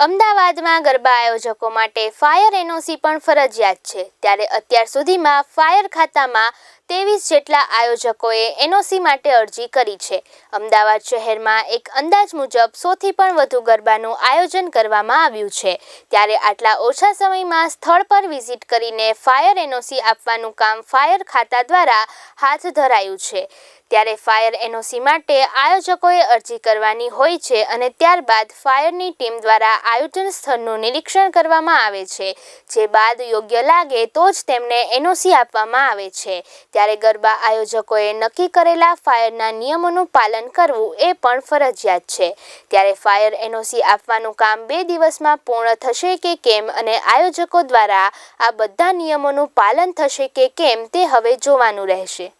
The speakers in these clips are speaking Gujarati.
અમદાવાદમાં ગરબા આયોજકો માટે ફાયર એનઓસી પણ ફરજિયાત છે. ત્યારે અત્યાર સુધીમાં ફાયર ખાતામાં ત્રેવીસ જેટલા આયોજકોએ એનઓસી માટે અરજી કરી છે. અમદાવાદ શહેરમાં એક અંદાજ મુજબ સોથી પણ વધુ ગરબાનું આયોજન કરવામાં આવ્યું છે. ત્યારે આટલા ઓછા સમયમાં સ્થળ પર વિઝિટ કરીને ફાયર એનઓસી આપવાનું કામ ફાયર ખાતા દ્વારા હાથ ધરાયું છે. ત્યારે ફાયર એનઓસી માટે આયોજકોએ અરજી કરવાની હોય છે અને ત્યારબાદ ફાયરની ટીમ દ્વારા આયોજન સ્થળનું નિરીક્ષણ કરવામાં આવે છે. જે બાદ યોગ્ય લાગે તો જ તેમને એનઓસી આપવામાં આવે છે. ત્યારે ગરબા આયોજકોએ નક્કી કરેલા ફાયરના નિયમોનું પાલન કરવું એ પણ ફરજિયાત છે. ત્યારે ફાયર એનઓસી આપવાનું કામ બે દિવસમાં પૂર્ણ થશે કે કેમ અને આયોજકો દ્વારા આ બધા નિયમોનું પાલન થશે કે કેમ તે હવે જોવાનું રહેશે.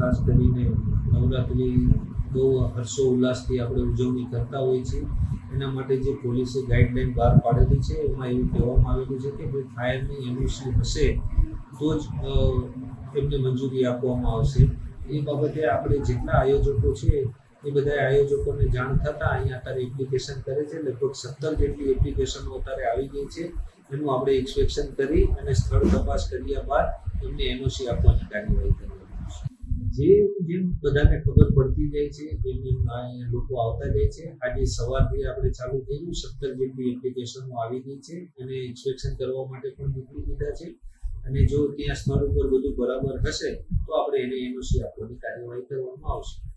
ખાસ કરીને નવરાત્રિ બહુ હર્ષો, ઉલ્લાસથી આપણે ઉજવણી કરતા હોઈએ છીએ. એના માટે જે પોલીસે ગાઈડલાઈન બહાર પાડેલી છે, એમાં એવું કહેવામાં આવેલું છે કે ભાઈ ફાયરની એનઓસી હશે તો જ એમને મંજૂરી આપવામાં આવશે. એ બાબતે આપણે જેટલા આયોજકો છે, એ બધા આયોજકોને જાણ થતાં અહીંયા અત્યારે એપ્લિકેશન કરે છે. લગભગ સત્તર જેટલી એપ્લિકેશનો અત્યારે આવી ગઈ છે. એનું આપણે ઇન્સ્પેક્શન કરી અને સ્થળ તપાસ કર્યા બાદ એમને એનઓસી આપવાની કાર્યવાહી છે જે જેમ બધાને ખબર પડતી જાય છે જેમ લોકો આવતા જાય છે, આજે સવારથી આપણે ચાલુ થયેલું સત્તર જેટલી એપ્લિકેશનો આવી ગઈ છે અને ઇન્સ્પેક્શન કરવા માટે પણ નીકળી દીધા છે. અને જો ત્યાં સ્થળ ઉપર બધું બરાબર હશે, તો આપણે એને એનઓસી આપવાની કાર્યવાહી કરવામાં આવશે.